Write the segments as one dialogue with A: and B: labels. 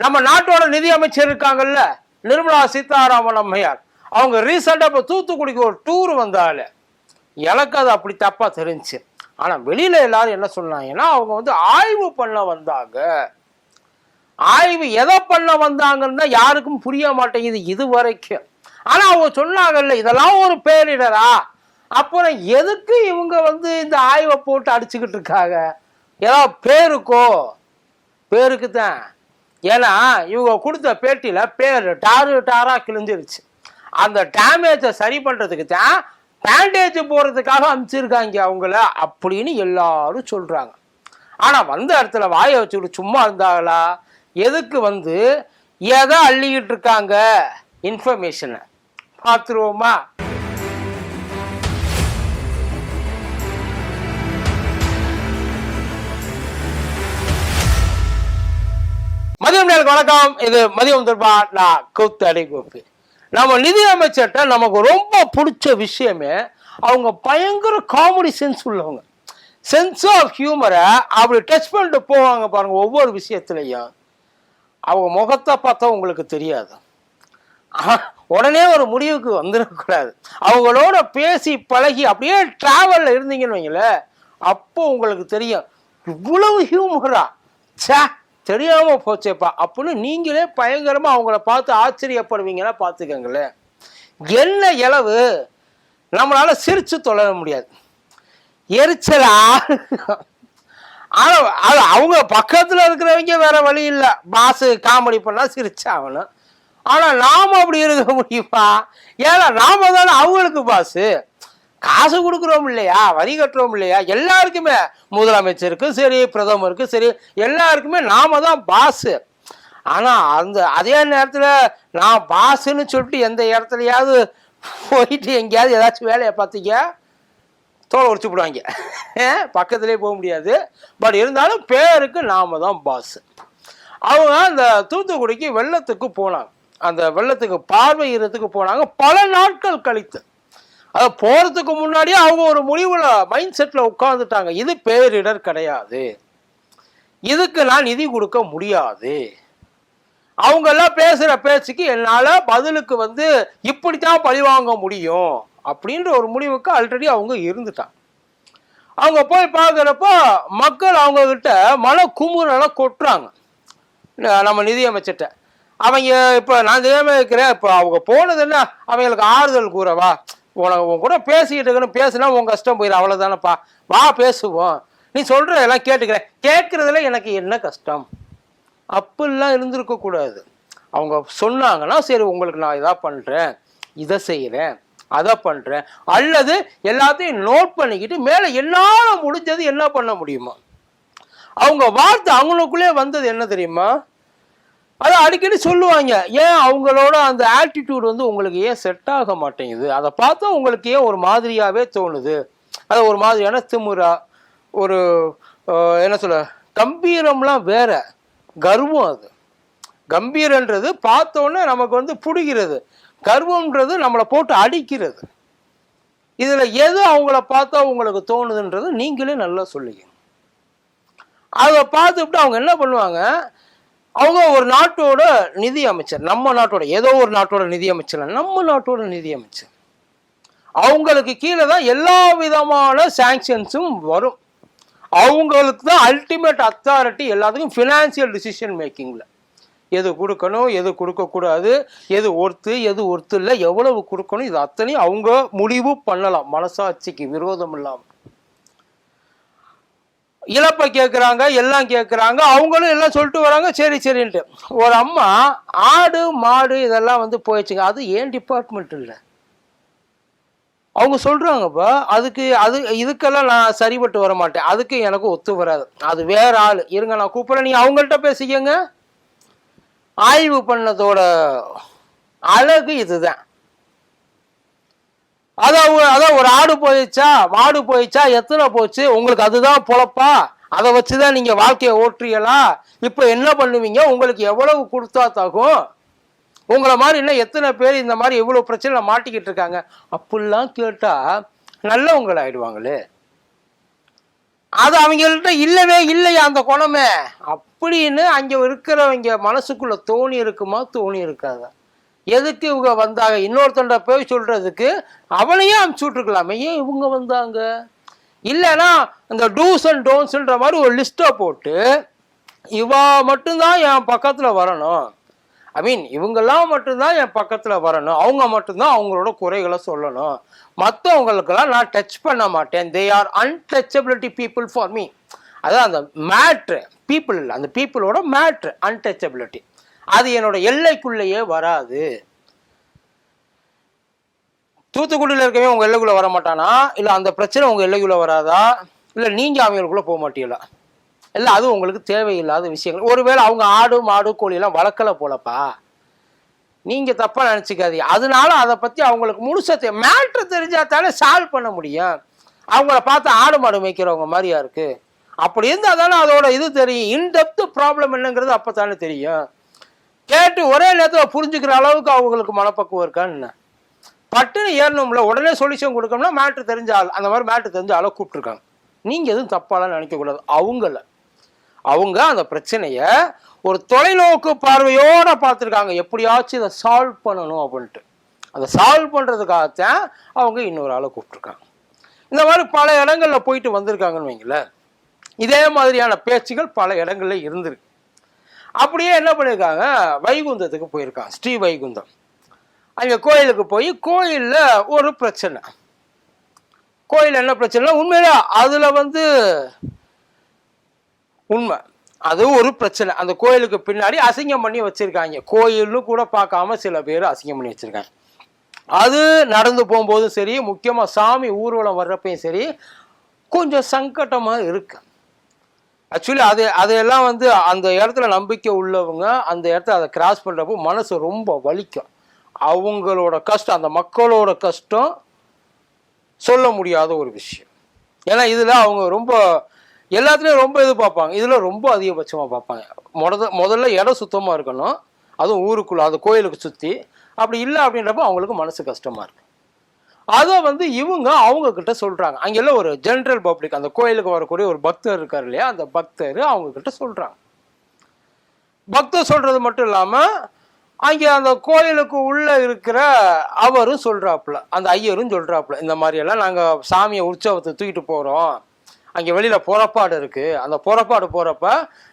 A: நம்ம நாட்டோட நிதி அமைச்சர் இருக்காங்கல்ல நிர்மலா சீதாராமன் அம்மையார். அவங்க ரீசெண்டாக இப்போ தூத்துக்குடிக்கு ஒரு டூர் வந்தால எனக்கு அது அப்படி தப்பாக தெரிஞ்சுச்சு ஆனால் வெளியில் எல்லாரும் என்ன சொன்னாங்கன்னா அவங்க வந்து ஆய்வு பண்ண வந்தாங்க. ஆய்வு எதை பண்ண வந்தாங்கன்னு தான் யாருக்கும் புரிய மாட்டேங்குது இது வரைக்கும். ஆனால் அவங்க சொன்னாங்கல்ல இதெல்லாம் ஒரு பேரிடரா? அப்புறம் எதுக்கு இவங்க வந்து இந்த ஆய்வை போட்டு அடிச்சுக்கிட்டு இருக்காங்க? ஏதாவது பேருக்கோ? பேருக்கு தான் ஏன்னா இவங்க கொடுத்த பேட்டியில் பேர் டாரு டாராக கிழிஞ்சிருச்சு. அந்த டேமேஜை சரி பண்ணுறதுக்கு தான் பேண்டேஜ் போடுறதுக்காக அனுப்பிச்சிருக்காங்க அவங்கள அப்படின்னு எல்லாரும் சொல்கிறாங்க ஆனால் வந்த இடத்துல வாயை வச்சுக்கிட்டு சும்மா இருந்தாங்களா? எதுக்கு வந்து எதை அள்ளிக்கிட்டு இருக்காங்க? இன்ஃபர்மேஷனை பார்த்துருவோமா? மதியம் நேருக்கு வணக்கம். இது மதியம் திருப்பா நான் கூத்தடி கோப்பி நம்ம நிதி அமைச்சர்கிட்ட நமக்கு ரொம்ப பிடிச்ச விஷயமே அவங்க பயங்கர காமெடி சென்ஸ் உள்ளவங்க. சென்ஸ் ஆஃப் ஹியூமரை அப்படி டச் பண்ணிட்டு போவாங்க பாருங்க ஒவ்வொரு விஷயத்துலையும். அவங்க முகத்தை பார்த்தா உங்களுக்கு தெரியாது. உடனே ஒரு முடிவுக்கு வந்துடக்கூடாது. அவங்களோட பேசி பழகி அப்படியே டிராவலில் இருந்தீங்கன்னு வைங்களேன் அப்போ உங்களுக்கு தெரியும். இவ்வளவு ஹியூமரா ச்சே! தெரியாமல் போச்சேப்பா. அப்படின்னு நீங்களே பயங்கரமாக அவங்கள பார்த்து ஆச்சரியப்படுவீங்கன்னா பார்த்துக்கங்களேன். என்ன இளவு? நம்மளால் சிரித்து தொழ முடியாது. எரிச்சலா? ஆனால் அது அவங்க பக்கத்தில் இருக்கிறவங்க வேற வழி இல்லை. பாஸ் காமெடி பண்ணா சிரிச்சாகணும். ஆனால் நாம் அப்படி இருக்க முடியுமா? ஏன்னா நாம் தானே அவங்களுக்கு பாசு காசு கொடுக்குறோம் இல்லையா? வரி கட்டுறோம் இல்லையா? எல்லாருக்குமே முதலமைச்சருக்கும் சரி பிரதமருக்கும் சரி எல்லாருக்குமே நாம தான் பாஸ் ஆனால் அந்த அதே நேரத்தில் நான் பாஸுன்னு சொல்லிட்டு எந்த இடத்துலையாவது போயிட்டு எங்கேயாவது ஏதாச்சும் வேலையை பார்த்தீங்க தோலை உரிச்சு விடுவாங்க பக்கத்துலேயே போக முடியாது. பட் இருந்தாலும் பேருக்கு நாம தான் பாஸ் அவங்க அந்த தூத்துக்குடிக்கு வெள்ளத்துக்கு போனாங்க. அந்த வெள்ளத்துக்கு பார்வையிடத்துக்கு போனாங்க. பல நாட்கள் கழித்து. அது போகிறதுக்கு முன்னாடியே அவங்க ஒரு முடிவில் மைண்ட் செட்டில் உட்காந்துட்டாங்க இது பேரிடர் கிடையாது. இதுக்கு நான் நிதி கொடுக்க முடியாது. அவங்கெல்லாம் பேசுகிற பேச்சுக்கு என்னால் பதிலுக்கு வந்து இப்படித்தான் பழி வாங்க முடியும் அப்படின்ற ஒரு முடிவுக்கு ஆல்ரெடி அவங்க இருந்துட்டாங்க. அவங்க போய் பார்க்குறப்போ மக்கள் அவங்கக்கிட்ட மன குமுறலாம் கொட்டுறாங்க. நம்ம நிதியமைச்சர்கிட்ட. அவங்க இப்போ நான் நியமிக்கிறேன் இருக்கிறேன் இப்போ அவங்க போனது என்ன? அவங்களுக்கு ஆறுதல் கூறவா? உனக்கு உன் கூட பேசிக்கிட்டு இருக்கணும் பேசுனா உன் கஷ்டம் போயிடும் அவ்வளோதானப்பா வா பேசுவோம். நீ சொல்கிறதெல்லாம் கேட்டுக்கிறேன். கேட்குறதுல எனக்கு என்ன கஷ்டம்? அப்படிலாம் இருந்திருக்கக்கூடாது அவங்க சொன்னாங்கன்னா சரி உங்களுக்கு நான் இதாக பண்ணுறேன் இதை செய்கிறேன் அதை பண்ணுறேன் அல்லது எல்லாத்தையும் நோட் பண்ணிக்கிட்டு மேலே என்னால் முடிஞ்சது என்ன பண்ண முடியுமா? அவங்க வார்த்தை அவங்களுக்குள்ளே வந்தது என்ன தெரியுமா? அதை அடிக்கடி சொல்லுவாங்க. ஏன் அவங்களோட அந்த ஆட்டிடியூட் வந்து உங்களுக்கு ஏன் செட் ஆக மாட்டேங்குது? அதை பார்த்தா உங்களுக்கு ஏன் ஒரு மாதிரியாகவே தோணுது? அது ஒரு மாதிரியான திமுறா ஒரு என்ன சொல்ல கம்பீரம்லாம் வேற. கர்வம் அது. கம்பீரன்றது பார்த்தோன்னே நமக்கு வந்து பிடிக்கிறது. கர்வம்ன்றது நம்மளை போட்டு அடிக்கிறது. இதில் எது அவங்கள பார்த்தா உங்களுக்கு தோணுதுன்றது நீங்களே நல்லா சொல்லுங்க. அதை பார்த்துட்டு அவங்க என்ன பண்ணுவாங்க? அவங்க ஒரு நாட்டோட நிதி அமைச்சர். நம்ம நாட்டோட ஏதோ ஒரு நாட்டோட நிதி அமைச்சர். நம்ம நாட்டோட நிதி அமைச்சர். அவங்களுக்கு கீழே தான் எல்லா விதமான சாங்ஷன்ஸும் வரும். அவங்களுக்கு தான் அல்டிமேட் அத்தாரிட்டி எல்லாத்துக்கும் ஃபினான்சியல் டிசிஷன் மேக்கிங்கில் எது கொடுக்கணும் எது கொடுக்கக்கூடாது எது ஒர்த்து எது ஒர்த்து இல்லை எவ்வளவு கொடுக்கணும் இது அத்தனையும் அவங்க முடிவு பண்ணலாம். மனசாட்சிக்கு விரோதம் இல்லாமல் இழப்பை கேட்குறாங்க எல்லாம் கேட்குறாங்க அவங்களும் எல்லாம் சொல்லிட்டு வராங்க சரி சரின்ட்டு. ஒரு அம்மா ஆடு மாடு இதெல்லாம் வந்து போயிடுச்சுங்க. அது ஏன் டிபார்ட்மெண்ட் இல்லை? அவங்க சொல்றாங்கப்பா அதுக்கு அது இதுக்கெல்லாம் நான் சரிப்பட்டு வர மாட்டேன் அதுக்கு எனக்கு ஒத்து வராது. அது வேற ஆள். இருங்க நான் கூப்பிட்றேன். நீங்கள் அவங்கள்ட்ட பேசிக்கங்க. ஆய்வு பண்ணதோட அழகு இதுதான். அதான் அதான் ஒரு ஆடு போயிடுச்சா? மாடு போயிடுச்சா? எத்தனை போச்சு? உங்களுக்கு அதுதான் பொழப்பா? அதை வச்சுதான் நீங்க வாழ்க்கையை ஓட்டுறீங்களா? இப்போ என்ன பண்ணுவீங்க? உங்களுக்கு எவ்வளவு கொடுத்தா தகும்? உங்களை மாதிரி இன்னும் எத்தனை பேர் இந்த மாதிரி எவ்வளவு பிரச்சனை மாட்டிக்கிட்டு இருக்காங்க? அப்படிலாம் கேட்டா நல்லவங்கள் ஆயிடுவாங்களே அது அவங்கள்ட்ட இல்லவே இல்லையா அந்த குணமே? அப்படின்னு அங்க இருக்கிறவங்க மனசுக்குள்ள தோணி இருக்குமா? தோணி இருக்காதா? எதுக்கு இவங்க வந்தாங்க? இன்னொருத்தண்ட போய் சொல்றதுக்கு அவனையே அனுப்பிச்சு விட்ருக்கலாமே ஏன் இவங்க வந்தாங்க? இல்லைன்னா இந்த டூஸ் அண்ட் டோன்ஸ்ன்ற மாதிரி ஒரு லிஸ்ட்டை போட்டு இவா மட்டும்தான் என் பக்கத்தில் வரணும். ஐ மீன் இவங்கெல்லாம் மட்டும்தான் என் பக்கத்தில் வரணும். அவங்க மட்டும்தான் அவங்களோட குறைகளை சொல்லணும். மற்றவங்களுக்கெல்லாம் நான் டச் பண்ண மாட்டேன். They are untouchability people for me அதான் அந்த மேட்ரு பீப்புள் இல்லை அந்த பீப்புளோட மேட்ரு அன்டச்சபிலிட்டி அது என்னோட எல்லைக்குள்ளேயே வராது. தூத்துக்குடியில் இருக்கவே உங்கள் எல்லைக்குள்ளே வர மாட்டானா? இல்லை அந்த பிரச்சனை உங்கள் எல்லைக்குள்ளே வராதா? இல்லை நீங்கள் அவங்களுக்குள்ளே போக மாட்டீங்களா? இல்லை அது உங்களுக்கு தேவையில்லாத விஷயங்கள். ஒருவேளை அவங்க ஆடு மாடு கோழியெல்லாம் வளர்க்கல போலப்பா. நீங்கள் தப்பாக நினச்சிக்காதீங்க. அதனால அதை பற்றி அவங்களுக்கு முழுசத்தை மேட்ரு தெரிஞ்சா தானே சால்வ் பண்ண முடியும். அவங்கள பார்த்து ஆடு மாடு மேய்க்கிறவங்க மாதிரியா இருக்கு. அப்படி இருந்தால் தானே அதோட இது தெரியும். இன்டெப்த் ப்ராப்ளம் என்னங்கிறது அப்போ தானே தெரியும். கேட்டு ஒரே நேரத்தில் புரிஞ்சுக்கிற அளவுக்கு அவங்களுக்கு மனப்பக்குவம் இருக்கான்னு பட்டுன்னு ஏறணும்ல உடனே சொல்யூஷன் கொடுக்கணும்னா மேட்ரு தெரிஞ்ச ஆள் அந்த மாதிரி மேட்ரு தெரிஞ்ச ஆளை கூப்பிட்டுருக்காங்க. நீங்கள் எதுவும் தப்பாலாம் நினைக்கக்கூடாது அவங்கள. அவங்க அந்த பிரச்சனையை ஒரு தொலைநோக்கு பார்வையோடு பார்த்துருக்காங்க. எப்படியாச்சும் இதை சால்வ் பண்ணணும் அப்படின்ட்டு. அதை சால்வ் பண்ணுறதுக்காகத்தான் அவங்க இன்னொரு ஆளை கூப்பிட்ருக்காங்க இந்த மாதிரி பல இடங்களில் போயிட்டு வந்திருக்காங்கன்னு வைங்களேன். இதே மாதிரியான பேச்சுகள் பல இடங்களில் இருந்திருக்கு. அப்படியே என்ன பண்ணியிருக்காங்க வைகுந்தத்துக்கு போயிருக்காங்க. ஸ்ரீ வைகுந்தம். அங்கே கோயிலுக்கு போய் கோயிலில் ஒரு பிரச்சனை. கோயில் என்ன பிரச்சனை உண்மையில அதில் வந்து உண்மை. அது ஒரு பிரச்சனை. அந்த கோயிலுக்கு பின்னாடி அசிங்கம் பண்ணி வச்சிருக்காங்க. கோயில்னு கூட பார்க்காம சில பேர் அசிங்கம் பண்ணி வச்சுருக்காங்க. அது நடந்து போகும்போதும் சரி முக்கியமாக சாமி ஊர்வலம் வர்றப்பையும் சரி கொஞ்சம் சங்கட்டமாக இருக்கு. ஆக்சுவலி அது அதையெல்லாம் வந்து அந்த இடத்துல நம்பிக்கை உள்ளவங்க அந்த இடத்துல அதை கிராஸ் பண்ணுறப்போ மனசு ரொம்ப வலிக்கும். அவங்களோட கஷ்டம் அந்த மக்களோட கஷ்டம் சொல்ல முடியாத ஒரு விஷயம். ஏன்னா இதில் அவங்க ரொம்ப எல்லாத்துலேயும் ரொம்ப இது பார்ப்பாங்க. இதில் ரொம்ப அதிகபட்சமாக பார்ப்பாங்க. முத முதல்ல இடம் சுத்தமாக இருக்கணும். அதுவும் ஊருக்குள்ளே அது கோயிலுக்கு சுற்றி அப்படி இல்லை அப்படின்றப்ப அவங்களுக்கு மனசு கஷ்டமாக இருக்கு. அதை வந்து இவங்க அவங்க கிட்ட சொல்றாங்க அங்கெல்லாம் ஒரு ஜென்ரல் பப்ளிக் அந்த கோயிலுக்கு வரக்கூடிய ஒரு பக்தர் இருக்கார் இல்லையா? அந்த பக்தர் அவங்க கிட்ட சொல்கிறாங்க பக்தர் சொல்கிறது மட்டும் இல்லாமல் அங்கே அந்த கோயிலுக்கு உள்ளே இருக்கிற அவரும் சொல்கிறாப்புல அந்த ஐயரும் சொல்கிறாப்புல இந்த மாதிரியெல்லாம் நாங்கள் சாமியை உற்சவத்தை தூக்கிட்டு போகிறோம் அங்கே வெளியில் புறப்பாடு இருக்குது அந்த புறப்பாடு போகிறப்ப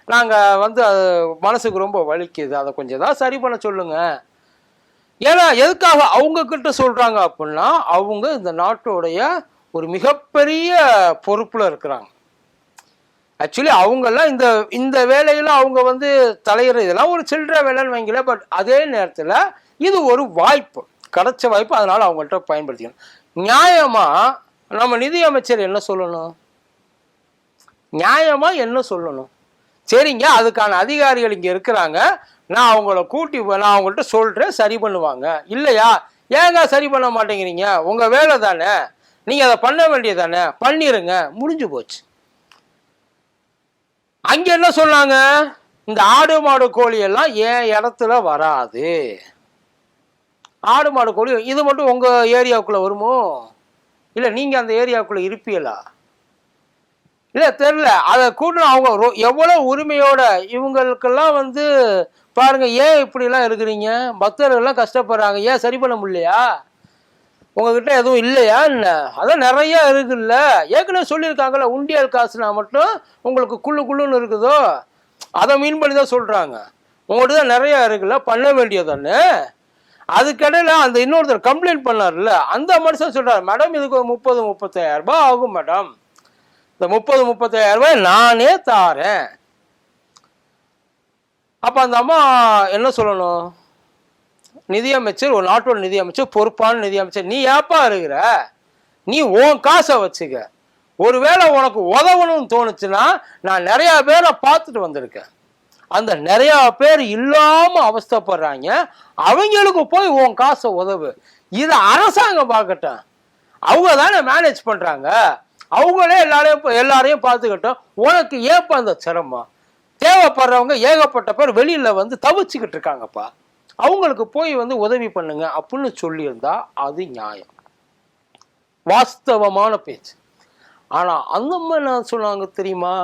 A: நாங்கள் வந்து அது மனசுக்கு ரொம்ப வலிக்குது. அதை கொஞ்சம் தான் சரி பண்ண சொல்லுங்கள் ஏன்னா எதுக்காக அவங்க கிட்ட சொல்கிறாங்க அப்படின்னா அவங்க இந்த நாட்டோடைய ஒரு மிகப்பெரிய பொறுப்பில் இருக்கிறாங்க. ஆக்சுவலி அவங்கெல்லாம் இந்த இந்த வேலையில அவங்க வந்து தலையிற இதெல்லாம் ஒரு சில்லற வேலைன்னு வைங்கல பட் அதே நேரத்தில் இது ஒரு வாய்ப்பு. கிடைச்ச வாய்ப்பு அதனால அவங்கள்ட்ட பயன்படுத்திக்கணும். நியாயமா நம்ம நிதி அமைச்சர் என்ன சொல்லணும்? நியாயமா என்ன சொல்லணும்? சரிங்க அதுக்கான அதிகாரிகள் இங்கே இருக்கிறாங்க. நான் அவங்கள கூட்டி நான் அவங்கள்ட்ட சொல்கிறேன் சரி பண்ணுவாங்க. இல்லையா? ஏங்க சரி பண்ண மாட்டேங்கிறீங்க? உங்கள் வேலை தானே. நீங்கள் அதை பண்ண வேண்டியது தானே பண்ணிடுங்க முடிஞ்சு போச்சு. அங்கே என்ன சொன்னாங்க? இந்த ஆடு மாடு கோழி எல்லாம் என் இடத்துல வராது? ஆடு மாடு கோழி இது மட்டும் உங்கள் ஏரியாவுக்குள்ளே வருமோ? இல்லை நீங்கள் அந்த ஏரியாவுக்குள்ளே இருப்பீங்களா? இல்லை தெரில அதை கூட்டணும் அவங்க எவ்வளோ உரிமையோட இவங்களுக்கெல்லாம் வந்து பாருங்க ஏன் இப்படிலாம் இருக்கிறீங்க? பக்தர்கள்லாம் கஷ்டப்படுறாங்க. ஏன் சரி பண்ண முடியலையா? உங்ககிட்ட எதுவும் இல்லையா என்ன? அதான் நிறையா இருக்குல்ல. ஏற்கனவே சொல்லியிருக்காங்கல்ல உண்டியல் காசுனா மட்டும் உங்களுக்கு குள்ளு குள்ளுன்னு இருக்குதோ? அதை மீன் பண்ணி தான் சொல்கிறாங்க உங்கள்கிட்ட தான் நிறையா இருக்குல்ல பண்ண வேண்டியதானே அதுக்கடையில் அந்த இன்னொருத்தர் கம்ப்ளைண்ட் பண்ணார்ல அந்த மனுஷன் சொல்கிறார் மேடம் இதுக்கு ஒரு முப்பது முப்பத்தாயிரம் ரூபாய் ஆகும் மேடம் இந்த முப்பது முப்பத்தாயிரம் ரூபாய் நானே தாரேன். அப்போ அந்த அம்மா என்ன சொல்லணும்? நிதியமைச்சர் ஒரு நாட்டோட நிதியமைச்சர் பொறுப்பான நிதியமைச்சர் நீ ஏப்பா இருக்கிற? நீ உன் காசை வச்சுக்க. ஒருவேளை உனக்கு உதவணும்னு தோணுச்சுன்னா நான் நிறைய பேரை பார்த்துட்டு வந்திருக்கேன். அந்த நிறைய பேர் இல்லாம அவஸ்தைப்படுறாங்க. அவங்களுக்கு போய் உன் காசை உதவு. இதை அரசாங்கம் பார்க்கட்டும். அவங்க தானே மேனேஜ் பண்றாங்க. அவங்களே எல்லாரையும் எல்லாரையும் பார்த்துக்கிட்டோம். உனக்கு ஏப்பா அந்த சிரமம்? தேவைப்படுறவங்க ஏகப்பட்ட பேர் வெளியில வந்து தவிச்சுக்கிட்டு இருக்காங்கப்பா. அவங்களுக்கு போய் வந்து உதவி பண்ணுங்க அப்படின்னு சொல்லியிருந்தா அது நியாயம். வாஸ்தவமான பேச்சு. ஆனா அந்த அம்மா என்ன சொன்னாங்க தெரியுமா?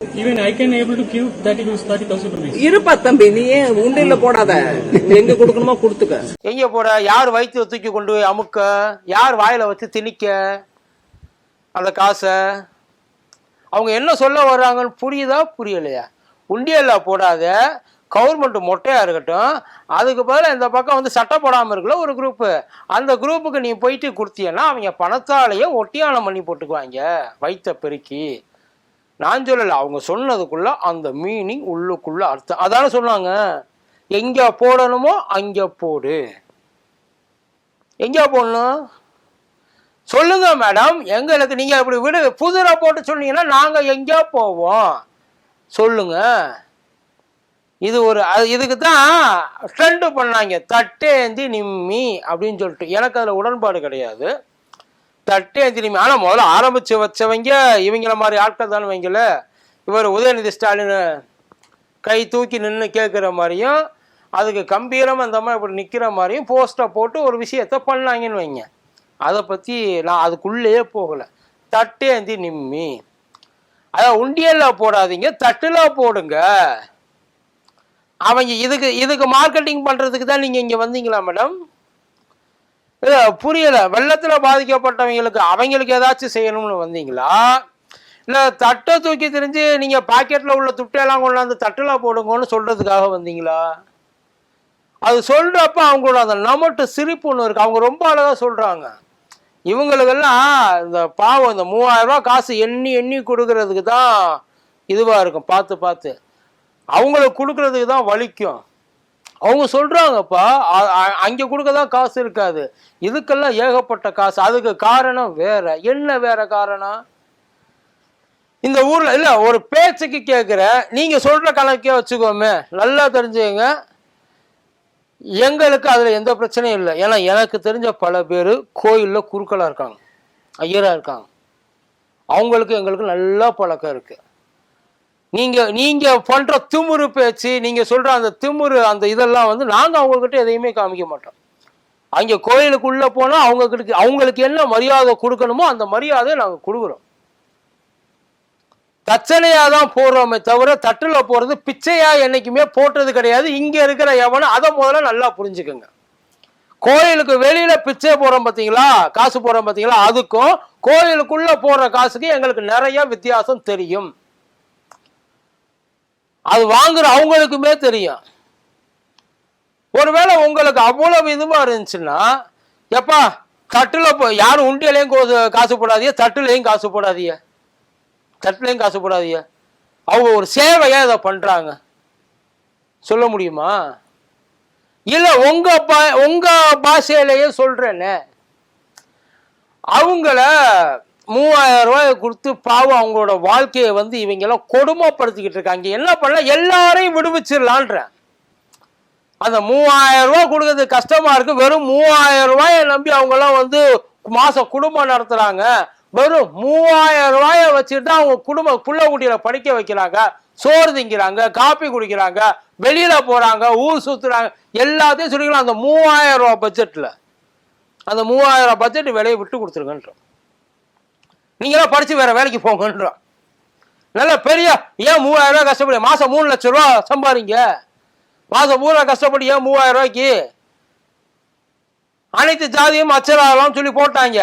B: Even I can able to give 30 30,000 rupees.
C: இருப்பா தம்பி நீ ஏன் உண்டியல்ல போடாத? எங்க கொடுக்கணுமோ கொடுத்துக்க.
A: எங்க போட யார் வயிற்று தூக்கி கொண்டு போய் அமுக்க? யார் வாயில வச்சு திணிக்க? அந்த காசை அவங்க என்ன சொல்ல வர்றாங்கன்னு புரியுதா புரியலையா? உண்டியல்ல போடாத கவர்மெண்ட் மொட்டையாக இருக்கட்டும் அதுக்கு பதிலாக இந்த பக்கம் வந்து சட்டை போடாமல் இருக்கல ஒரு குரூப்பு அந்த குரூப்புக்கு நீ போயிட்டு கொடுத்தீங்கன்னா அவங்க பணத்தாலேயே ஒட்டியானம் பண்ணி போட்டுக்குவாங்க வைத்த பெருக்கி. நான் சொல்லலை அவங்க சொன்னதுக்குள்ள அந்த மீனிங் உள்ளுக்குள்ள அர்த்தம். அதான சொன்னாங்க. எங்கே போடணுமோ அங்கே போடு. எங்கே போடணும்? சொல்லுங்க மேடம் எங்களுக்கு நீங்க இப்படி விடு புதுரா போட்டு சொன்னீங்கன்னா நாங்க எங்கேயோ போவோம். சொல்லுங்க. இது ஒரு அது இதுக்கு தான் ட்ரெண்டு பண்ணாங்க. தட்டேந்தி நிம்மி அப்படின்னு சொல்லிட்டு. எனக்கு அதில் உடன்பாடு கிடையாது. தட்டேந்தி நிம்மி. ஆனால் முதல்ல ஆரம்பித்து வச்சவங்க இவங்கள மாதிரி ஆட்கள் தானே வைங்கள இவர் உதயநிதி ஸ்டாலின் கை தூக்கி நின்று கேட்குற மாதிரியும் அதுக்கு கம்பீரமாக இந்த மாதிரி இப்படி நிற்கிற மாதிரியும் போஸ்ட்டை போட்டு ஒரு விஷயத்த பண்ணாங்கன்னு வைங்க. அதை பற்றி நான் அதுக்குள்ளேயே போகலை. தட்டேந்தி நிம்மி. அதான் உண்டியலில் போடாதீங்க தட்டில் போடுங்க. அவங்க இதுக்கு இதுக்கு மார்க்கெட்டிங் பண்ணுறதுக்கு தான் நீங்கள் இங்கே வந்தீங்களா மேடம் இல்லை புரியலை. வெள்ளத்தில் பாதிக்கப்பட்டவங்களுக்கு அவங்களுக்கு ஏதாச்சும் செய்யணும்னு வந்தீங்களா? இல்லை தட்டை தூக்கி தெரிஞ்சு நீங்கள் பாக்கெட்டில் உள்ள துட்டையெல்லாம் கொண்டாந்து தட்டில் போடுங்கன்னு சொல்கிறதுக்காக வந்தீங்களா? அது சொல்கிறப்ப அவங்களோட அந்த நமட்டு சிரிப்பு ஒன்று இருக்குது அவங்க ரொம்ப அழகாக சொல்கிறாங்க இவங்களுக்கெல்லாம் இந்த பாவம் இந்த மூவாயிரம் ரூபா காசு எண்ணி எண்ணி கொடுக்கறதுக்கு தான் இதுவாக இருக்கும். பார்த்து பார்த்து. அவங்களுக்கு கொடுக்கறதுக்கு தான் வலிக்கும். அவங்க சொல்கிறாங்கப்பா அ- கொடுக்க தான் காசு இருக்காது. இதுக்கெல்லாம் ஏகப்பட்ட காசு. அதுக்கு காரணம் வேற. என்ன வேற காரணம்? இந்த ஊரில் இல்லை ஒரு பேச்சுக்கு கேட்குற நீங்கள் சொல்கிற கணக்கே வச்சுக்கோமே. நல்லா தெரிஞ்சுங்க எங்களுக்கு அதில் எந்த பிரச்சனையும் இல்லை. ஏன்னா எனக்கு தெரிஞ்ச பல பேர் கோயிலில் குருக்களாக இருக்காங்க. ஐயராக இருக்காங்க. அவங்களுக்கு எங்களுக்கு நல்லா பழக்கம் இருக்கு. நீங்கள் நீங்கள் பண்ணுற திமுரு பேச்சு நீங்கள் சொல்கிற அந்த திமுரு அந்த இதெல்லாம் வந்து நாங்கள் அவங்கக்கிட்ட எதையுமே காமிக்க மாட்டோம். அங்கே கோயிலுக்குள்ளே போனால் அவங்கக்கிட்ட அவங்களுக்கு என்ன மரியாதை கொடுக்கணுமோ அந்த மரியாதையை நாங்கள் கொடுக்குறோம். தச்சனையாக தான் போடுறோமே தவிர தட்டில் போடுறது பிச்சையாக என்றைக்குமே போட்டது கிடையாது. இங்கே இருக்கிற எவனும் அதை முதல்ல நல்லா புரிஞ்சுக்கோங்க. கோயிலுக்கு வெளியில் பிச்சை போடுறோம் பார்த்தீங்களா காசு போடுறோம் பார்த்தீங்களா அதுக்கும் கோயிலுக்குள்ளே போடுற காசுக்கு எங்களுக்கு நிறைய வித்தியாசம் தெரியும். அது வாங்குற அவங்களுக்குமே தெரியும். ஒருவேளை உங்களுக்கு அவ்வளவு இதுவாக இருந்துச்சுன்னா எப்பா தட்டில் போ யாரும் உண்டியலையும் கோ- காசு போடாதீங்க தட்டுலையும் காசு போடாதீங்க. தட்டுலையும் காசு போடாதீங்க. அவங்க ஒரு சேவையாக இதை பண்ணுறாங்க சொல்ல முடியுமா? இல்லை உங்கள் பா- உங்கள் பாஷையிலேயே சொல்றேனே. அவங்கள மூவாயிரம் ரூபாய் கொடுத்து பாவம் அவங்களோட வாழ்க்கையை வந்து இவங்கெல்லாம் கொடுமைப்படுத்திக்கிட்டு இருக்காங்க. என்ன பண்ணல எல்லாரையும் விடுவிச்சிடலான்றேன் அந்த மூவாயிரம் ரூபாய் கொடுக்கறது கஷ்டமா இருக்கு. வெறும் மூவாயிரம் ரூபாயை நம்பி அவங்கெல்லாம் வந்து மாசம் குடும்பம் நடத்துறாங்க. வெறும் மூவாயிரம் ரூபாயை வச்சுட்டு தான் அவங்க குடும்ப புள்ள குட்டியில படிக்க வைக்கிறாங்க சோறு திங்கிறாங்க காப்பி குடிக்கிறாங்க வெளியில போறாங்க ஊர் சுத்துறாங்க எல்லாத்தையும் சொல்லிக்கலாம். அந்த மூவாயிரம் ரூபாய் பட்ஜெட்ல அந்த மூவாயிரம் ரூபாய் பட்ஜெட் விலையை விட்டு கொடுத்துருங்கன்றோம் நீங்களாம் படிச்சு வேற வேலைக்கு போங்கன்றோம் நல்ல பெரிய ஏன் மூவாயிரம் ரூபாய் கஷ்டப்படி மாசம் மூணு லட்சம் ரூபா சம்பாதிங்க. மாசம் பூரா கஷ்டப்பட்டு ஏன் மூவாயிரம் ரூபாய்க்கு? அனைத்து ஜாதியும் அச்சராகலாம் சொல்லி போட்டாங்க.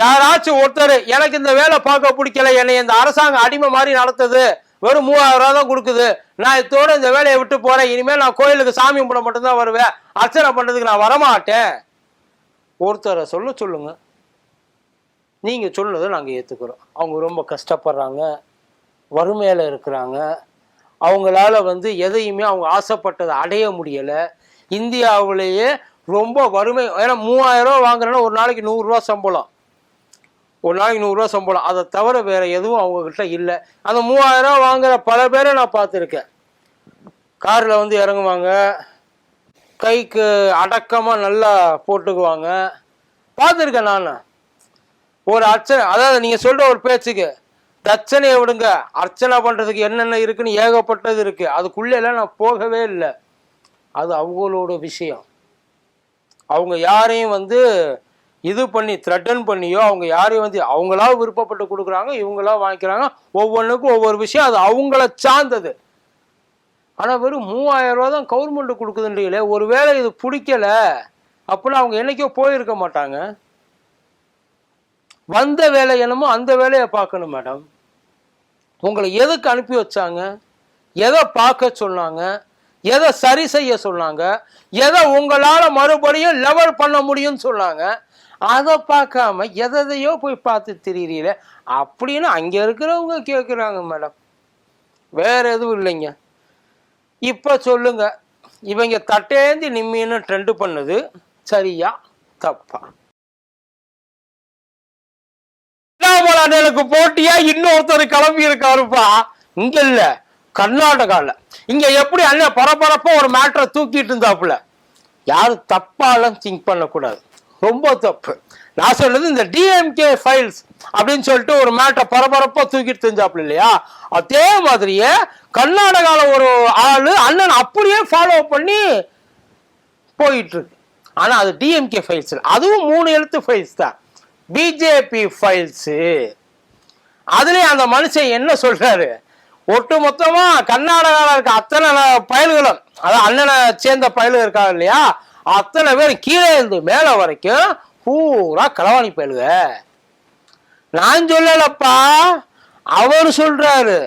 A: யாராச்சும் ஒருத்தர் எனக்கு இந்த வேலை பார்க்க பிடிக்கல என்னை இந்த அரசாங்கம் அடிமை மாதிரி நடத்துது. வெறும் மூவாயிரம் ரூபா தான் கொடுக்குது. நான் இதோட இந்த வேலையை விட்டு போறேன். இனிமேல் நான் கோயிலுக்கு சாமி கும்பிட மட்டும்தான் வருவேன். அர்ச்சனை பண்றதுக்கு நான் வரமாட்டேன். ஒருத்தரை சொல்ல சொல்லுங்க. நீங்க சொன்னதை நாங்கள் ஏற்றுக்கிறோம் அவங்க ரொம்ப கஷ்டப்படுறாங்க. வறுமையில இருக்கிறாங்க. அவங்களால வந்து எதையுமே அவங்க ஆசைப்பட்டதை அடைய முடியலை. இந்தியாவிலேயே ரொம்ப வறுமை. ஏன்னா மூவாயிரம் ரூபா வாங்குறேன்னா ஒரு நாளைக்கு நூறுரூவா சம்பளம். ஒரு நாளைக்கு நூறுரூவா சம்பளம். அதை தவிர வேற எதுவும் அவங்கக்கிட்ட இல்லை. அந்த மூவாயிரம் வாங்குகிற வாங்குற பல பேரை நான் பார்த்துருக்கேன். காரில் வந்து இறங்குவாங்க. கைக்கு அடக்கமாக நல்லா போட்டுக்குவாங்க. பார்த்துருக்கேன் நான். ஒரு அர்ச்சனை அதாவது நீங்கள் சொல்கிற ஒரு பேச்சுக்கு தச்சனையை விடுங்க. அர்ச்சனை பண்ணுறதுக்கு என்னென்ன இருக்குன்னு ஏகப்பட்டது இருக்குது அதுக்குள்ளெல்லாம் நான் போகவே இல்லை. அது அவங்களோட விஷயம். அவங்க யாரையும் வந்து இது பண்ணி த்ரெட்டன் பண்ணியோ அவங்க யாரையும் வந்து அவங்களா விருப்பப்பட்டு கொடுக்குறாங்க இவங்களா வாங்கிக்கிறாங்க ஒவ்வொன்றுக்கும் ஒவ்வொரு விஷயம் அது அவங்கள சார்ந்தது. ஆனால் வெறும் மூவாயிரம் ரூபா தான் கவர்மெண்ட் கொடுக்குதுன்றீங்களே ஒருவேளை இது பிடிக்கல அப்படின்னா அவங்க என்னைக்கோ போயிருக்க மாட்டாங்க. வந்த வேலை என்னமோ அந்த வேலையை பார்க்கணும் மேடம் உங்களை எதுக்கு அனுப்பி வச்சாங்க? எதை பார்க்க சொன்னாங்க? எதை சரி செய்ய சொன்னாங்க? எதை உங்களால் மறுபடியும் லெவல் பண்ண முடியும்னு சொன்னாங்க? அதை பார்க்காம எதையோ போய் பார்த்து திரியிறீங்களே அப்படின்னு அங்கே இருக்கிறவங்க கேட்குறாங்க மேடம். வேற எதுவும் இல்லைங்க. இப்போ சொல்லுங்க. இவங்க தட்டேந்தி நிம்மின்னு ட்ரெண்டு பண்ணது. சரியா? தப்பா? அண்ணனுக்கு போட்டியா? இன்னொருத்தர் கிளம்பி இருக்காருப்பா. இங்க இல்ல. கர்நாடகால. இங்க எப்படி அண்ணன் பரபரப்பா ஒரு மேட்டரை தூக்கிட்டு இருந்தாப்புல. யாரும் தப்பாலும் திங்க் பண்ணக்கூடாது. ரொம்ப தப்பு. நான் சொல்றது இந்த டிஎம்கே ஃபைல்ஸ் அப்படின்னு சொல்லிட்டு ஒரு மேட்டை பரபரப்பா தூக்கிட்டு தெரிஞ்சாப்ல இல்லையா? அதே மாதிரியே கர்நாடகால ஒரு ஆளு அண்ணன் அப்படியே ஃபாலோ பண்ணி போயிட்டு இருக்கு ஆனா அது டிஎம்கே ஃபைல்ஸ் அதுவும் மூணு எழுத்து ஃபைல்ஸ் தான். பிஜேபி ஃபைல்ஸு அதுலயும் அந்த மனுஷன் என்ன சொல்றாரு? ஒட்டு மொத்தமா கர்நாடகாவில் இருக்க அத்தனை பயல்களும் அதாவது அண்ணனை சேர்ந்த பயல்கள் இருக்காங்க இல்லையா? அத்தனை பேர் கீழே இருந்து மேலே வரைக்கும் பூரா களவாணி பயலுக நான் சொல்லலப்பா அவர் சொல்றாரு.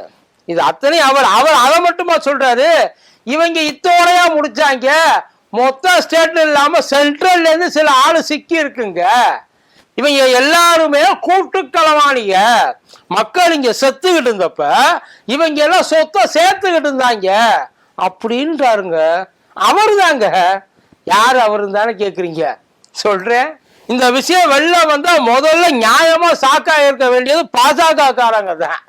A: இது அத்தனை அவர் அவர் அதை மட்டுமா சொல்றாரு? இவங்க இத்தோடையா முடிச்சாங்க. மொத்த ஸ்டேட்ல இல்லாம சென்ட்ரல்ல இருந்து சில ஆளு சிக்கி இருக்குங்க. இவங்க எல்லாருமே கூட்டு களவாணிய மக்கள் இங்க செத்துக்கிட்டு இருந்தப்ப இவங்க எல்லாம் சொத்தை சேர்த்துக்கிட்டு இருந்தாங்க. அப்படின்றாருங்க. அவர் தாங்க யார் அவர் தானே கேட்குறீங்க சொல்கிறேன் இந்த விஷயம் வெளில வந்தால் முதல்ல நியாயமாக சாக்கா இருக்க வேண்டியது பாஜகக்காரங்க தான்.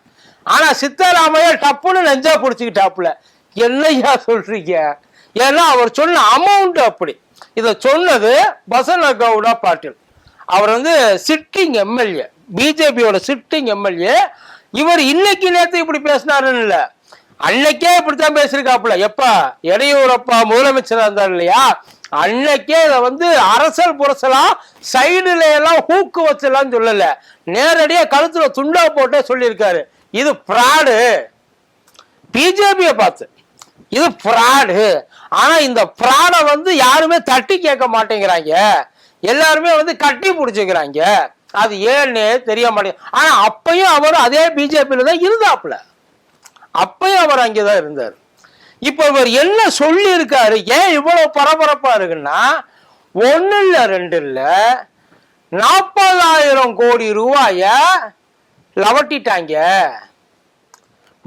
A: ஆனால் சித்தராமையா டப்புன்னு நெஞ்சா பிடிச்சிக்கிட்டாப்புல. என்னையா சொல்கிறீங்க ஏன்னா அவர் சொன்ன அமௌண்ட் அப்படி. இதை சொன்னது பசன கவுடா பாட்டில். அவர் வந்து சிட்டிங் எம்எல்ஏ பிஜேபியோட சிட்டிங் எம்எல்ஏ இவர் இன்னைக்கு நேற்று இப்படி பேசினாருன்னு இல்லை. அன்னைக்கே இப்படித்தான் பேசியிருக்காப்புல. எப்பா இடையூரப்பா முதலமைச்சராக இருந்தார் இல்லையா? அன்னைக்கே இதை வந்து அரசல் புரசலா சைடுல எல்லாம் ஹூக்கு வச்சலாம் சொல்லல. நேரடியா கழுத்துல துண்டா போட்டே சொல்லியிருக்காரு. இது ஃப்ராடு பிஜேபியை பார்த்து. இது ஃப்ராடு ஆனா இந்த ஃப்ராடை வந்து யாருமே தட்டி கேட்க மாட்டேங்கிறாங்க. எல்லாருமே வந்து கட்டி பிடிச்சிக்கிறாங்க. அது ஏன்னு தெரிய மாட்டேங்குது. ஆனா அப்பயும் அவர் அதே பிஜேபியில தான் இருந்தாப்புல. அப்பயும் அவர் அங்கேதான் இருந்தார். இப்ப இவர் என்ன சொல்லி இருக்காரு ஏன் இவ்வளவு பரபரப்பா இருக்குன்னா ஒன்னு இல்ல ரெண்டு இல்ல நாற்பதாயிரம் கோடி ரூபாய லவட்டிட்டாங்க.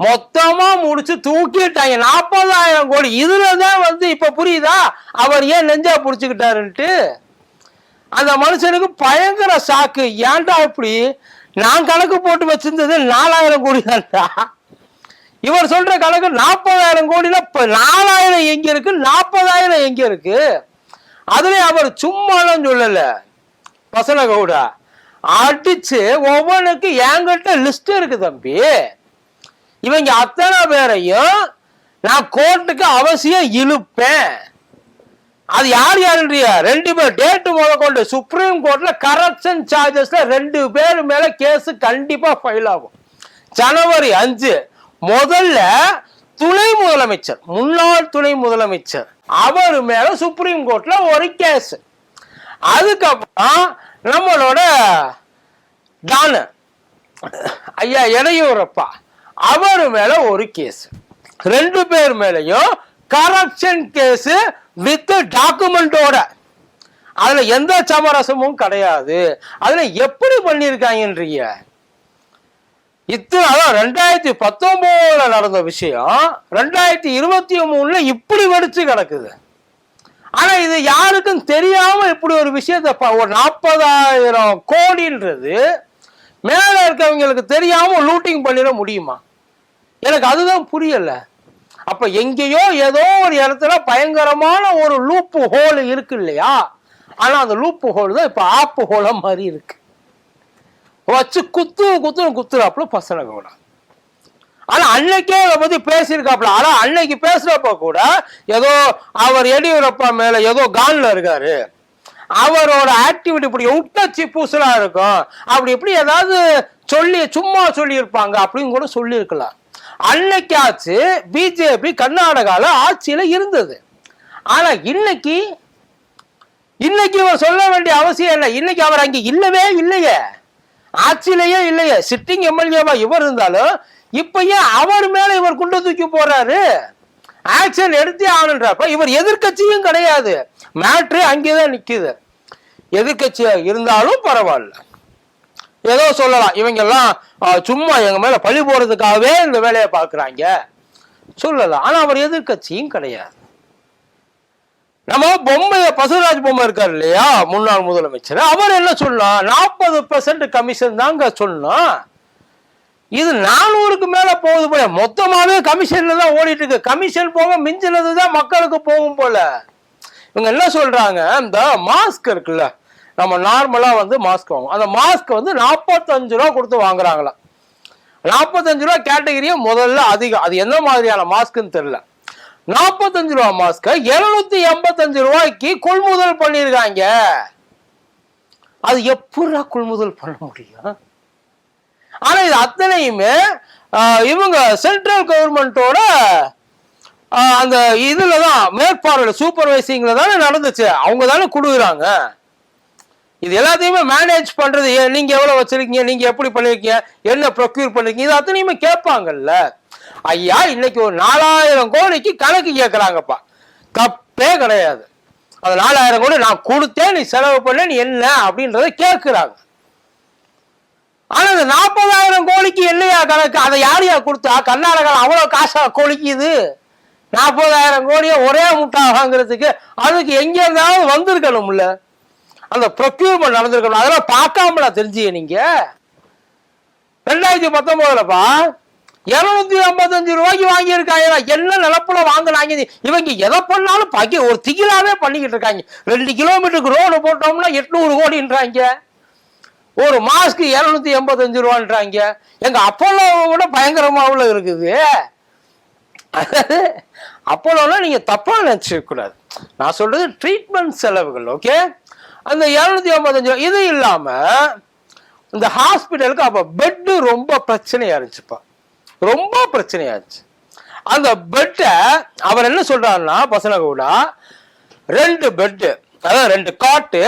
A: மொத்தமா முடிச்சு தூக்கிட்டாங்க. நாற்பதாயிரம் கோடி. இதுலதான் வந்து இப்ப புரியுதா? அவர் ஏன் நெஞ்சா புடிச்சுக்கிட்டாருன்ட்டு. அந்த மனுஷனுக்கு பயங்கர சாக்கு ஏன்டா இப்படி? நான் கணக்கு போட்டு வச்சிருந்தது நாலாயிரம் கோடி தான்டா இவர் சொல்ற கணக்கு நாற்பதாயிரம் கோடியில நாலாயிரம் எங்க இருக்கு? நாற்பதாயிரம் எங்க இருக்கு? அதுல அவர் சும்மாலாம் சொல்லல. பசன கவுடா அடிச்சு ஒவ்வொன்றுக்கு என்கிட்ட லிஸ்ட் இருக்கு தம்பி. இவங்க அத்தனை பேரையும் நான் கோர்ட்டுக்கு அவசியம் இழுப்பேன். அது யார் யாருன்றியா? ரெண்டு பேர். டேட்டு முத கொண்டு சுப்ரீம் கோர்ட்ல கரப்ஷன் சார்ஜஸ்ல ரெண்டு பேர் மேல கேஸ் கண்டிப்பா ஃபைல் ஆகும். ஜனவரி அஞ்சு முதல்ல துணை முதலமைச்சர் முன்னாள் துணை முதலமைச்சர். அவர் மேல சுப்ரீம் கோர்ட்ல ஒரு கேஸ் அதுக்கப்புறம் நம்மளோட டானு ஐயா இடையூரப்பா அவர் மேல ஒரு கேஸ் ரெண்டு பேர் மேலையும் கரப்ஷன் கேஸ் வித் டாக்குமெண்டோட அதுல எந்த சமரசமும் கிடையாது. அதுல எப்படி பண்ணிருக்காங்கன்றீங்க இத்தனை அதான் ரெண்டாயிரத்தி பத்தொம்போதுல நடந்த விஷயம் ரெண்டாயிரத்தி இருபத்தி மூணுல இப்படி வெடிச்சு கிடக்குது. ஆனா இது யாருக்கும் தெரியாம இப்படி ஒரு விஷயத்த ஒரு நாற்பதாயிரம் கோடின்றது மேல இருக்கவங்களுக்கு தெரியாம லூட்டிங் பண்ணிட முடியுமா? எனக்கு அதுதான் புரியல. அப்ப எங்கேயோ ஏதோ ஒரு இடத்துல பயங்கரமான ஒரு லூப்பு ஹோல் இருக்கு இல்லையா? ஆனா அந்த லூப்பு ஹோல் தான் இப்ப ஆப்பு ஹோல மாதிரி இருக்கு. வச்சு குத்து குத்துன்னு குத்துறாப்புல பசங்க கூட. ஆனா அன்னைக்கே அதை பத்தி பேசியிருக்காப்புல. ஆனா அன்னைக்கு பேசுறப்ப கூட ஏதோ அவர் எடியூரப்பா மேல ஏதோ கான்ல இருக்காரு. அவரோட ஆக்டிவிட்டி இப்படி உட்டச்சி பூசலா இருக்கும். அப்படி இப்படி ஏதாவது சொல்லி சும்மா சொல்லியிருப்பாங்க அப்படின்னு கூட சொல்லியிருக்கலாம். அன்னைக்காச்சு பிஜேபி கர்நாடகால ஆட்சியில இருந்தது. ஆனா இன்னைக்கு இன்னைக்கு இவர் சொல்ல வேண்டிய அவசியம் இல்லை இன்னைக்கு அவர் அங்க இல்லவே இல்லையே. ஆட்சியிலேயே இல்லையே. சிட்டிங் எம்எல்ஏவா இவர் இருந்தாலும் இப்ப ஏன் அவர் மேல இவர் குண்டு தூக்கி போறாரு. ஆக்ஷன் எடுத்தே ஆகணுன்றப்ப இவர் எதிர்க்கட்சியும் கிடையாது. மேட்ரு அங்கேதான் நிக்குது. எதிர்கட்சியா இருந்தாலும் பரவாயில்ல. ஏதோ சொல்லலாம். இவங்க எல்லாம் சும்மா எங்க மேல பழி போறதுக்காகவே இந்த வேலையை பாக்குறாங்க சொல்லலாம். ஆனா அவர் எதிர்க்கட்சியும் கிடையாது. நம்ம பொம்மை பசுராஜ் பொம்மை இருக்கார் இல்லையா? முன்னாள் முதலமைச்சர். அவர் என்ன சொல்லலாம் நாற்பது பெர்சன்ட் கமிஷன் தாங்க சொல்லணும் இது நானூறுக்கு மேல போகுது போல. மொத்தமாவே கமிஷன்ல தான் ஓடிட்டு இருக்கு கமிஷன் போக மிஞ்சினது தான் மக்களுக்கு போகும் போல. இவங்க என்ன சொல்றாங்க இந்த மாஸ்க் இருக்குல்ல நம்ம நார்மலா வந்து மாஸ்க் வாங்குவோம். அந்த மாஸ்க் வந்து நாற்பத்தஞ்சு ரூபா கொடுத்து வாங்குறாங்களாம். நாற்பத்தஞ்சு ரூபா கேட்டகிரியும் முதல்ல அதிகம். அது எந்த மாதிரியான மாஸ்க்னு தெரியல. நாற்பத்தஞ்சு ரூபா மாஸ்க எழுநூத்தி எண்பத்தஞ்சு ரூபாய்க்கு கொள்முதல் பண்ணியிருக்காங்க அது எப்படா கொள்முதல் பண்ண முடியும்? ஆனா இது அத்தனையுமே இவங்க சென்ட்ரல் கவர்மெண்ட்டோட அந்த இதுல தான் மேற்பார்வை சூப்பர்வைசிங்ல தானே நடந்துச்சு. அவங்க தானே கொடுக்குறாங்க. இது எல்லாத்தையுமே மேனேஜ் பண்றது நீங்க எவ்வளவு வச்சிருக்கீங்க நீங்க எப்படி பண்ணிருக்கீங்க என்ன ப்ரொக்யூர் பண்ணிருக்கீங்க இது அத்தனையுமே கேட்பாங்கல்ல. ஐயா இன்னைக்கு ஒரு நாலாயிரம் கோடிக்கு கணக்கு கேட்கறாங்கப்பா தப்பே கிடையாது. அந்த நாலாயிரம் கோடி நான் கொடுத்தேன் நீ செலவு பண்ண நீ என்ன அப்படின்றத கேட்கிறாங்க. ஆனா இந்த நாற்பதாயிரம் கோழிக்கு என்னையா கணக்கு? அதை யார் கொடுத்தா? கர்நாடகா அவ்வளவு காசா கோழிக்குது. நாற்பதாயிரம் கோடியை ஒரே முட்டா வாங்குறதுக்கு அதுக்கு எங்க இருந்தாலும் வந்திருக்கணும்ல. அந்த ப்ரொக்யூர்மெண்ட் நடந்திருக்கணும். அதெல்லாம் பார்க்காமலா தெரிஞ்சுக்க நீங்க. ரெண்டாயிரத்தி பத்தொன்பதுலப்பா இருநூத்தி ஐம்பத்தஞ்சு ரூபாய்க்கு வாங்கியிருக்காங்க என்ன நிலப்புல வாங்குனாங்க இவங்க எதை பண்ணாலும் பாக்கி ஒரு திகிலாவே பண்ணிக்கிட்டு இருக்காங்க. ரெண்டு கிலோமீட்டருக்கு ரோடு போட்டோம்னா எட்நூறு கோடின்றாங்க. ஒரு மாஸ்க்கு இருநூத்தி எண்பத்தஞ்சு ரூபான்றாங்க. எங்க அப்போலோ விட பயங்கரமாவில் இருக்குது. அப்போலோலாம் நீங்க தப்பா நினைச்சிக்க கூடாது. நான் சொல்றது ட்ரீட்மெண்ட் செலவுகள் ஓகே அந்த இருநூத்தி ஐம்பத்தஞ்சு ரூபா இது இல்லாம இந்த ஹாஸ்பிட்டலுக்கு அப்ப பெட்டு ரொம்ப பிரச்சனையா இருந்துச்சுப்பா. ரொம்ப பிரச்சனையாச்சு. இருந்துச்சு அந்த பெட்டை அவர் என்ன சொல்றாருன்னா பசங்க கூட ரெண்டு பெட்டு அதாவது ரெண்டு காட்டு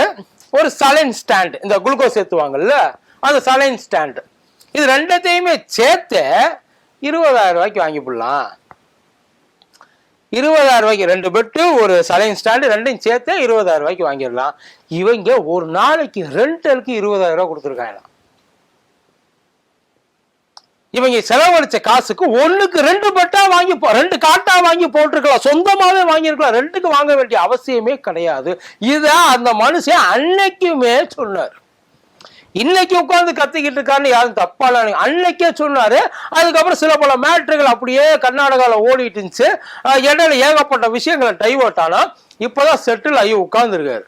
A: ஒரு சலைன் ஸ்டாண்ட் இந்த குளுக்கோஸ் சேர்த்துவாங்கல்ல அந்த சலைன் ஸ்டாண்ட் இது ரெண்டத்தையுமே சேர்த்து இருபதாயிரம் ரூபாய்க்கு வாங்கி போடலாம். இருபதாயிரம் ரூபாய்க்கு ரெண்டு பெட்டு ஒரு சலைன் ஸ்டாண்டு ரெண்டையும் சேர்த்து இருபதாயிரம் ரூபாய்க்கு வாங்கிடலாம். இவங்க ஒரு நாளைக்கு ரெண்டலுக்கு இருபதாயிரம் ரூபாய் கொடுத்துருக்காங்க இவங்க செலவழிச்ச காசுக்கு ஒண்ணுக்கு ரெண்டு பட்டா வாங்கி போ- ரெண்டு காட்டா வாங்கி போட்டிருக்கலாம். சொந்தமாவே வாங்கியிருக்கலாம். ரெண்டுக்கு வாங்க வேண்டிய அவசியமே கிடையாது. இத அந்த மனுஷன் அன்னைக்குமே சொன்னார். இன்னைக்கு உட்காந்து கத்திக்கிட்டு இருக்காருன்னு யாரும் தப்பால அன்னைக்கே சொன்னாரு. அதுக்கப்புறம் சில பல மேட்ருகள் அப்படியே கர்நாடகாவில் ஓடிட்டு இருந்துச்சு. இடையில ஏகப்பட்ட விஷயங்களை டைவர்ட் ஆனா இப்பதான் செட்டில் ஆகி உட்கார்ந்துருக்காரு.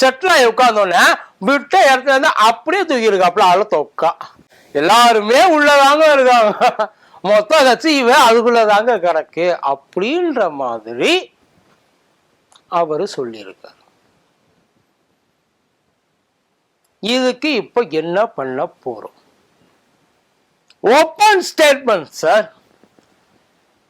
A: செட்டில் ஆகி உட்கார்ந்தோடனே விட்ட இடத்துல இருந்து அப்படியே தூக்கியிருக்காப்புல அதில் தொக்கா. எல்லாருமே உள்ளதாங்க இருக்காங்க. மொத்த கட்சி இவன் அதுக்குள்ளதாங்க கிடக்கு. அப்படின்ற மாதிரி அவரு சொல்லியிருக்கார். இதுக்கு இப்ப என்ன பண்ண போறோம்? ஓப்பன் ஸ்டேட்மெண்ட் சார்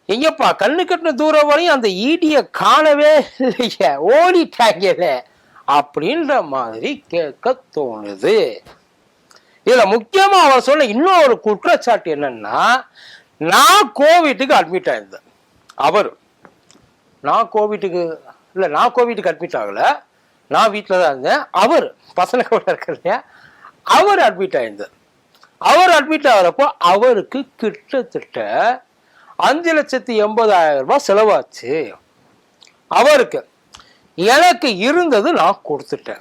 A: எங்கப்பா கண்ணு கட்டின தூரம் வரையும் அந்த ஈடிய காணவே இல்லையே. ஓடிட்டாங்கல அப்படின்ற மாதிரி கேட்க தோணுது. இதுல முக்கியமா அவர் சொன்ன இன்னொரு குற்றச்சாட்டு என்னன்னா நான் கோவிட்டுக்கு அட்மிட் ஆயிருந்தேன். அவர். நான் கோவிட்டுக்கு இல்ல நான் கோவிட்டுக்கு அட்மிட் ஆகல. நான் வீட்டில் தான் இருந்தேன். அவர் பசங்க கூட இருக்க அவர் அட்மிட் ஆயிருந்தார் அவர் அட்மிட் ஆகிறப்போ அவருக்கு கிட்டத்தட்ட அஞ்சு லட்சத்தி எண்பதாயிரம் ரூபாய் செலவாச்சு. அவருக்கு. எனக்கு இருந்தது நான் கொடுத்துட்டேன்.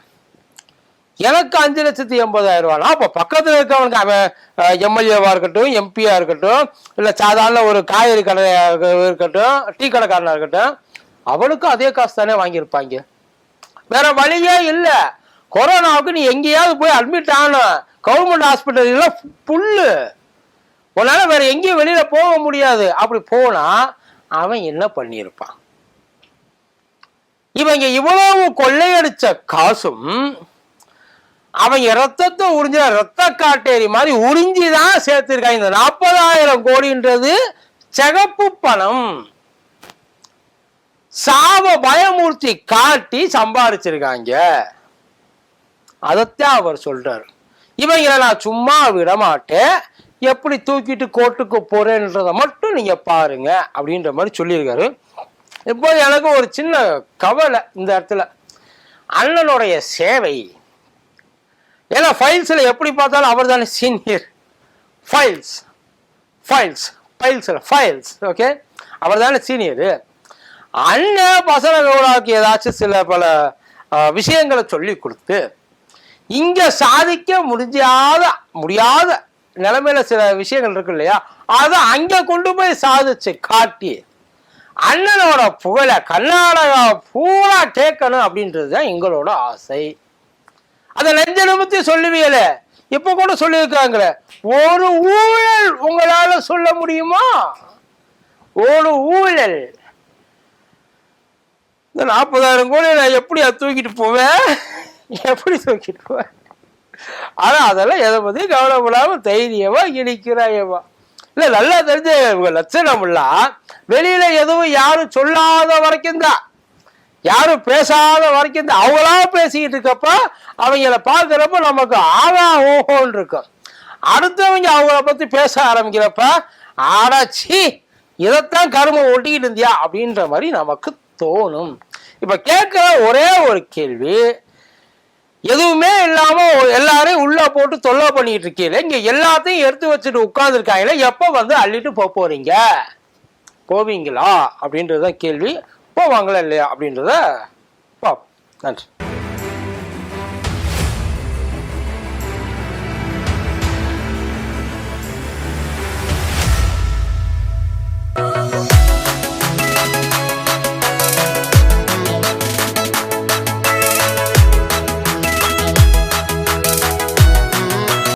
A: எனக்கு அஞ்சு லட்சத்தி எண்பதாயிரம் ரூபானா? அப்போ பக்கத்தில் இருக்கவனுக்கு அவன் எம்எல்ஏவாக இருக்கட்டும் எம்பியாக இருக்கட்டும் இல்லை சாதாரண ஒரு காய்கறி கடையாக இருக்கட்டும் டீ கடைக்காரனாக இருக்கட்டும் அவனுக்கும் அதே காசு தானே வாங்கியிருப்பாங்க. வேற வழியே இல்லை. கொரோனாவுக்கு நீ எங்கேயாவது போய் அட்மிட் ஆகணும். கவர்மெண்ட் ஹாஸ்பிட்டல் புல்லு. உன்னால வேற எங்கேயும் வெளியில போக முடியாது. அப்படி போனா அவன் என்ன பண்ணியிருப்பான்? இவன் இவங்க இவ்வளவு கொள்ளையடிச்ச காசும் அவங்க ரத்தத்தை உறிஞ்ச ரத்த காட்டேரி மாதிரி உறிஞ்சி தான் சேர்த்திருக்காங்க இந்த நாற்பதாயிரம் கோடின்றது சிகப்பு பணம். சாவ பயமூர்த்தி காட்டி சம்பாதிச்சிருக்காங்க அதைத்தான் அவர் சொல்றார். இவங்களை நான் சும்மா விட மாட்டேன். எப்படி தூக்கிட்டு கோர்ட்டுக்கு போறேன்றத மட்டும் நீங்க பாருங்க அப்படின்ற மாதிரி சொல்லியிருக்காரு. இப்போ எனக்கு ஒரு சின்ன கவலை இந்த இடத்துல. அண்ணனுடைய சேவை ஏன்னா ஃபைல்ஸில் எப்படி பார்த்தாலும் அவர் தானே சீனியர் ஃபைல்ஸ் ஃபைல்ஸ் ஃபைல்ஸில் ஃபைல்ஸ் ஓகே அவர் தானே சீனியரு அண்ணன் பசங்க கவுடாவுக்கு ஏதாச்சும் சில பல விஷயங்களை சொல்லி கொடுத்து இங்கே சாதிக்க முடியாத முடியாத நிலைமையில சில விஷயங்கள் இருக்கு இல்லையா? அதை அங்கே கொண்டு போய் சாதிச்சு காட்டி அண்ணனோட புகழை கர்நாடகா பூரா கேட்கணும் அப்படின்றது தான் எங்களோட ஆசை. அதை லஞ்ச நிமித்தி சொல்லுவீல இப்ப கூட சொல்லியிருக்காங்களே. ஒரு ஊழல் உங்களால சொல்ல முடியுமா? ஒரு ஊழல். இந்த நாற்பதாயிரம் கோடி நான் எப்படி தூக்கிட்டு போவேன்? எப்படி தூக்கிட்டு போவேன்? ஆனா அதெல்லாம் எதை பத்தி கவலைப்படாம தைரியமா இடிக்கிறாயவா இல்ல நல்லா தெரிஞ்ச இவங்க லட்சணம்லாம் வெளியில எதுவும் யாரும் சொல்லாத வரைக்கும் தான். யாரும் பேசாத வரைக்கும் அவங்களா பேசிக்கிட்டு இருக்கப்ப அவங்கள பார்க்குறப்ப நமக்கு ஆகா ஓஹோன்னு இருக்கும். அடுத்தவங்க அவங்கள பற்றி பேச ஆரம்பிக்கிறப்ப ஆடாச்சி இதைத்தான் கரும ஒட்டிக்கிட்டு இருந்தியா அப்படின்ற மாதிரி நமக்கு தோணும். இப்போ கேட்குற ஒரே ஒரு கேள்வி எதுவுமே இல்லாமல் எல்லாரையும் உள்ளே போட்டு தொல்லை பண்ணிட்டு இருக்கீங்களே இங்கே எல்லாத்தையும் எடுத்து வச்சுட்டு உட்காந்துருக்காங்களே எப்போ வந்து அள்ளிட்டு போக போகிறீங்க போவீங்களா? அப்படின்றதுதான் கேள்வி. போவாங்களா இல்லையா அப்படின்றத பார்ப்போம். நன்றி.